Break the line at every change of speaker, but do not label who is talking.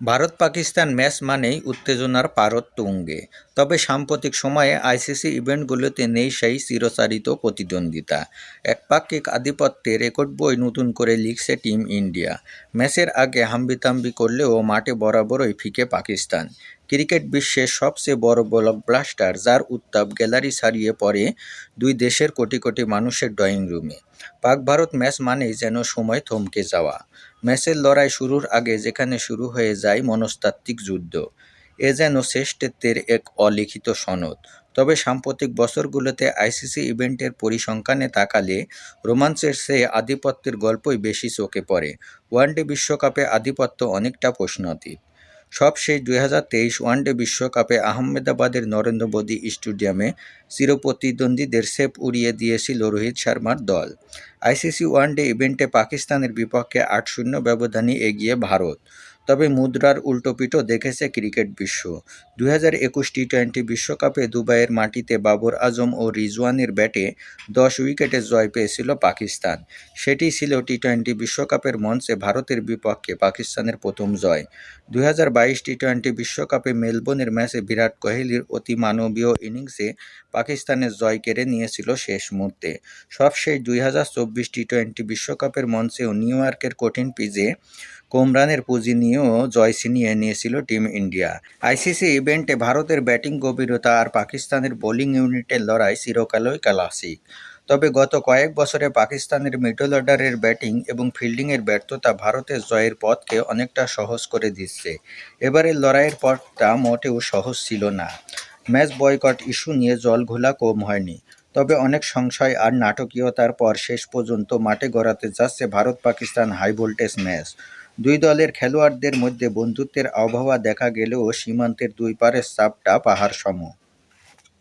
Bharat Pakistan match মানেই উত্তেজনার পারদ তুঙ্গে। তবে সাম্প্রতিক সময়ে আইসিসি ইভেন্টগুলোতে নেই সেই চিরচারিত প্রতিদ্বন্দ্বিতা। একপাক্ষিক আধিপত্যে রেকর্ড বই নতুন করে লিখছে টিম ইন্ডিয়া। ম্যাচের আগে হাম্বিতাম্বি করলেও মাঠে বরাবরই ফিকে পাকিস্তান। ক্রিকেট বিশ্বের সবচেয়ে বড় ব্লক ব্লাস্টার যার উত্তাপ গ্যালারি ছাড়িয়ে পড়ে দুই দেশের কোটি কোটি মানুষের ড্রয়িং রুমে পাক ভারত ম্যাচ মানেই যেন সময় থমকে যাওয়া। ম্যাচের লড়াই শুরুর আগে যেখানে শুরু হয়ে যায় মনস্তাত্ত্বিক যুদ্ধ, এ যেন শ্রেষ্ঠত্বের এক অলিখিত সনদ। তবে সাম্প্রতিক বছরগুলোতে আইসিসি ইভেন্টের পরিসংখ্যানে তাকালে রোমাঞ্চের চেয়ে আধিপত্যের গল্পই বেশি চোখে পড়ে। ওয়ানডে বিশ্বকাপে আধিপত্য অনেকটা প্রশ্নাতীত। সবশেষ দুই হাজার তেইশ ওয়ানডে বিশ্বকাপে আহমেদাবাদের নরেন্দ্র মোদী স্টেডিয়ামে চিরপ্রতিদ্বন্দ্বীদের সেপ উড়িয়ে দিয়েছিল রোহিত শর্মার দল। আইসিসি ওয়ানডে ইভেন্টে পাকিস্তানের বিপক্ষে আট শূন্য ব্যবধানে এগিয়ে ভারত। তবে মুদ্রার উল্টোপিটো দেখেছে ক্রিকেট বিশ্ব। দুই হাজার একুশ টি টোয়েন্টি বিশ্বকাপে দুবাইয়ের মাটিতে বাবর আজম ও রিজওয়ানের ব্যাটে দশ উইকেটে জয় পেয়েছিল পাকিস্তান। সেটি ছিল টি টোয়েন্টি বিশ্বকাপের মঞ্চে ভারতের বিপক্ষে পাকিস্তানের প্রথম জয়। দু হাজার বাইশ টি টোয়েন্টি বিশ্বকাপে মেলবোর্নের ম্যাচে বিরাট কোহলির অতি মানবীয় ইনিংসে পাকিস্তানের জয় কেড়ে নিয়েছিল শেষ মুহূর্তে। সবশেষ দুই হাজার চব্বিশ টি টোয়েন্টি বিশ্বকাপের মঞ্চেও নিউ ইয়র্কের কঠিন পিজে কোমরানের পুঁজি নিয়েও জয় ছিনিয়ে নিয়েছিল টিম ইন্ডিয়া। আইসিসি ইভেন্টে ভারতের ব্যাটিং গভীরতা আর পাকিস্তানের বোলিং ইউনিটের লড়াই চিরকালই ক্লাসিক তবে গত কয়েক বছরে পাকিস্তানের মিডল অর্ডারের ব্যাটিং এবং ফিল্ডিংয়ের ব্যর্থতা ভারতের জয়ের পথকে অনেকটা সহজ করে দিচ্ছে। এবারের লড়াইয়ের পথটা মোটেও সহজ ছিল না। ম্যাচ বয়কট ইস্যু নিয়ে জল ঘোলা কম হয়নি। তবে অনেক সংশয় আর নাটকীয়তার পর শেষ পর্যন্ত মাঠে গড়াতে যাচ্ছে Bharat Pakistan high voltage match. দুই দলের খেলোয়াড়দের মধ্যে বন্ধুত্বের আবহাওয়া দেখা গেলেও সীমান্তের দুই পারের চাপটা পাহাড় সম